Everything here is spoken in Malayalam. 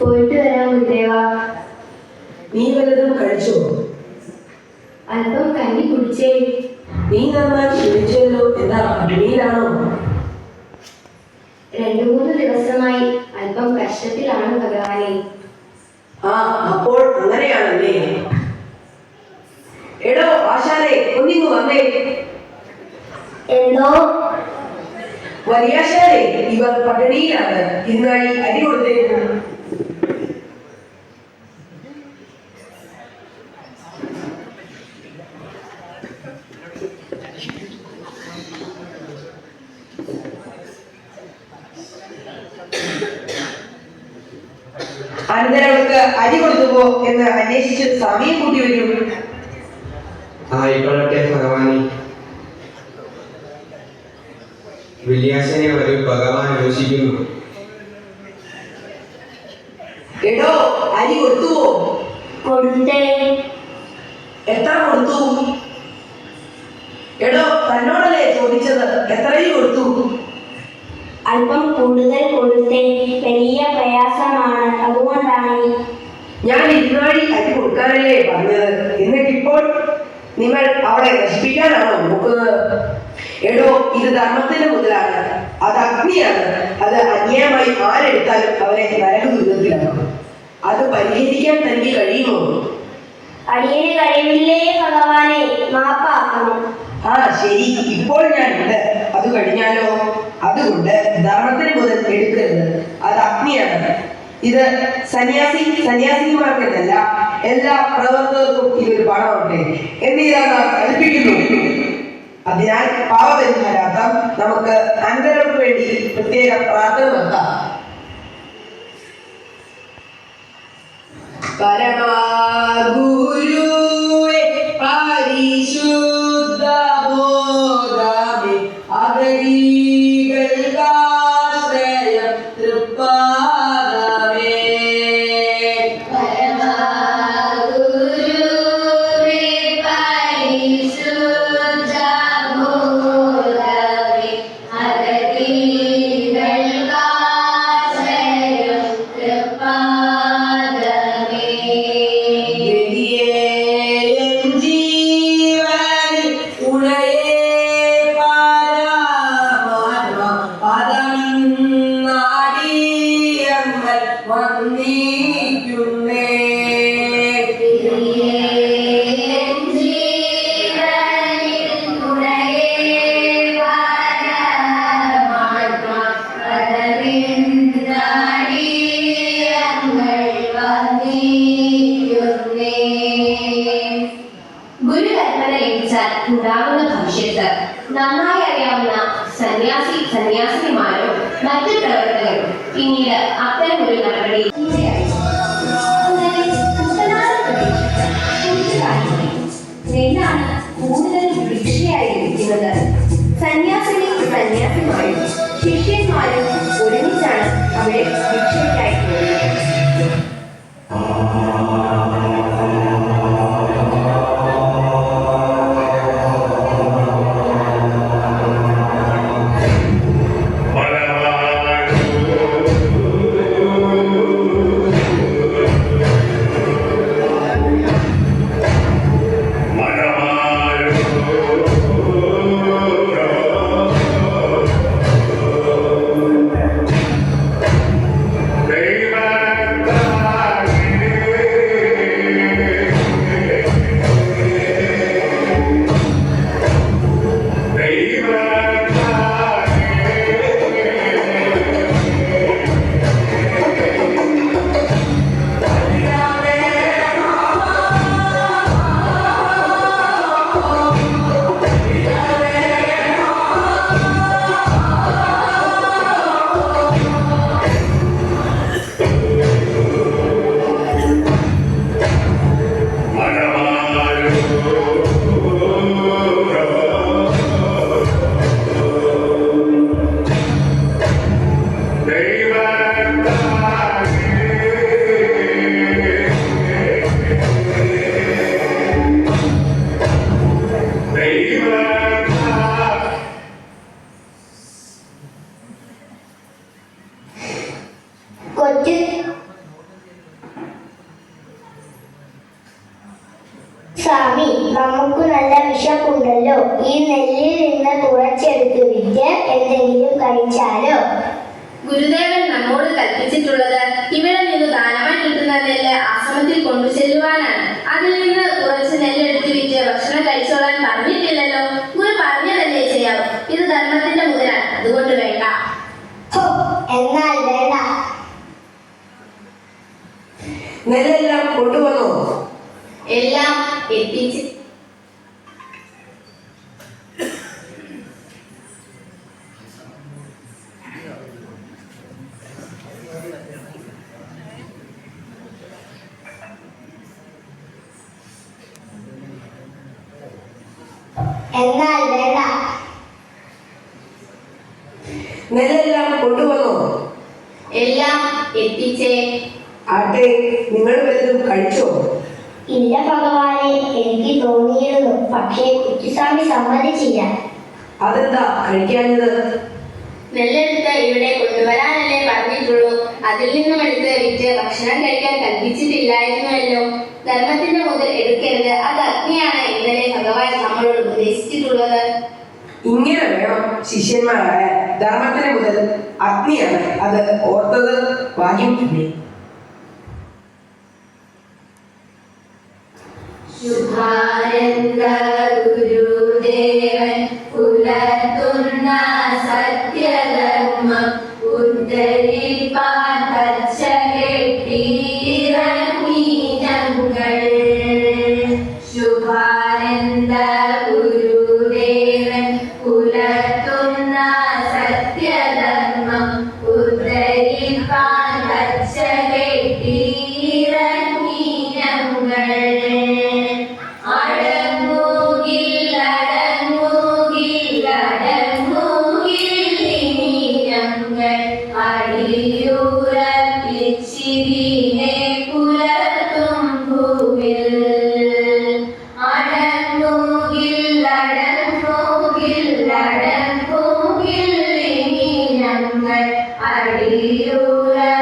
പോയിട്ട് വരാം ഗുരുദേവ. നീ വല്ലതും കഴിച്ചോ? അല്പം കഞ്ഞി കുടിച്ചേ. നീ നന്നായി ക്ഷണിച്ചല്ലോ എന്താ അഗ്നിയിലാണോ? രണ്ടു മൂന്ന് ദിവസമായി അല്പം കഷ്ടത്തിലാണ് ഭഗവാനെ. ആ അപ്പോൾ അങ്ങനെയാണല്ലേ? എടോ ആശാനെ ഒന്നിങ്ങ് വന്നേ. എന്തോ? വലിയാശാനെ ഇവർ പട്ടിണിയിലാണ്. ഇന്നായി അരി അനന്തരം അവർക്ക് അരി കൊടുത്തുപോ എന്ന് അന്വേഷിച്ച് സമയം കൂട്ടി വരും ആയിക്കൊള്ളട്ടെ ഭഗവാനെ. വില്യാസനെ വരൂ ഭഗവാൻ യോഷിക്കുന്നു എടോ അരി കൊടുത്തുവോ കൊടുത്തേ. എത്ര കൊടുത്തു? എടോ തന്നോടല്ലേ ചോദിച്ചത് എത്രയും കൊടുത്തു? അല്പം കൂടുതൽ കൊടുത്തേ വലിയ പ്രയാസമാണ്. അതുകൊണ്ടാണ് ഞാൻ ഇരുന്നാഴി അരി കൊടുക്കാനല്ലേ പറഞ്ഞത്? എന്നിട്ടിപ്പോൾ നിങ്ങൾ അവളെ നശിപ്പിക്കാനാണോ നോക്കുന്നത്? എടോ ഇത് ധർമ്മത്തിന്റെ മുതലാണ്. അത് അഗ്നിയാണ്. അത് അന്യായമായി ആരെടുത്താലും അവരെ നരക ദുരിതത്തിലാണ് അത് പരിഹരിക്കാൻ തനിക്ക് കഴിയുമോ? അടിയന് കഴിവില്ലേ ഭഗവാനെ? മാപ്പാക്കണം. ആ ശരി. ഇപ്പോൾ ഞാൻ ഉണ്ട് അത് കഴിഞ്ഞാലോ? അതുകൊണ്ട് ധർമ്മത്തിന് മുതൽ എടുക്കരുത്. അത് അഗ്നിയാണ്. ഇത് സന്യാസി സന്യാസിമാർക്കെന്നല്ല എല്ലാ പ്രവർത്തകർക്കും ഇതൊരു പാഠമാവട്ടെ എന്നിതാ നാം കൽപ്പിക്കുന്നു. അതിനാൽ പാവപരിഹാരാർത്ഥം നമുക്ക് അന്തരർക്ക് വേണ്ടി പ്രത്യേക പ്രാർത്ഥന നടത്താം. പരമാഗുരുവേ ഗുരുകൽപ്പന ലഭിച്ചാൽ ഉണ്ടാകുന്ന ഭവിഷ്യത്ത്. നന്നായി അറിയാവുന്ന സന്യാസി സന്യാസിനിമാരും മറ്റു പ്രവർത്തകരും പിന്നീട് അത്തരം ഒരു നടപടി നല്ല വിശപ്പുണ്ടല്ലോ. ഈ നെല്ലിൽ നിന്ന് കുറച്ചെടുത്ത് വിറ്റ് എന്തെങ്കിലും കഴിച്ചാലോ? ഗുരുദേവൻ നമ്മോട് കൽപ്പിച്ചിട്ടുള്ളത് ഇവിടെ നിന്ന് ദാനമായി കിട്ടുന്ന നെല്ല് ആശ്രമത്തിൽ കൊണ്ടു ചെല്ലുവാനാണ് അതിൽ നിന്ന് കുറച്ച് നെല്ലെടുത്ത് വിറ്റ് ഭക്ഷണം കഴിച്ചോളാൻ പറഞ്ഞിട്ടില്ലല്ലോ. ഗുരു പറഞ്ഞതല്ലേ ചെയ്യാവൂ? ഇത് ധർമ്മത്തിന്റെ മുതലാണ്. അതുകൊണ്ട് വേണ്ട. എന്നാൽ വേണ്ട. നെല്ലെല്ലാം കൊണ്ടുവന്നോ? എല്ലാം എത്തിച്ച് എന്നാൽ വേണ്ട. നെല്ലെല്ലാം കൊണ്ടുവന്നോ? എല്ലാം എത്തിച്ചേ. ആട്ടെ നിങ്ങൾ വല്ലതും കഴിച്ചോ? ഇല്ല ഭഗവാനെ എനിക്ക് തോന്നിയിരുന്നു. പക്ഷേ കുറ്റിസ്വാമി സമ്മതിച്ചില്ല. അതെന്താ? കഴിക്കാഞ്ഞത്? നെല്ലെടുത്ത് ഇവിടെ കൊണ്ടുവരാനല്ലേ പറഞ്ഞിട്ടുള്ളൂ. അതിൽ നിന്നും എടുത്ത് വിറ്റ് ഭക്ഷണം കഴിക്കാൻ കൽപ്പിച്ചിട്ടില്ലായിരുന്നുവല്ലോ ധർമ്മത്തിന്റെ മുതൽ എടുക്കരുത്. അത് അഗ്നിയാണ് ഇന്നലെ ഭഗവാൻ നമ്മളോട് ഉപദേശിച്ചിട്ടുള്ളത്? ഇങ്ങനെ വേണം ശിഷ്യന്മാരായ ധർമ്മത്തിന്റെ മുതൽ അഗ്നിയാണ്. അത് ഓർത്തത് ശുഭാനന്ദ ഗുരുദേവൻ പുലർത്തുന്ന സത്യധർമ്മം ഉദ്ധരി Adiyura.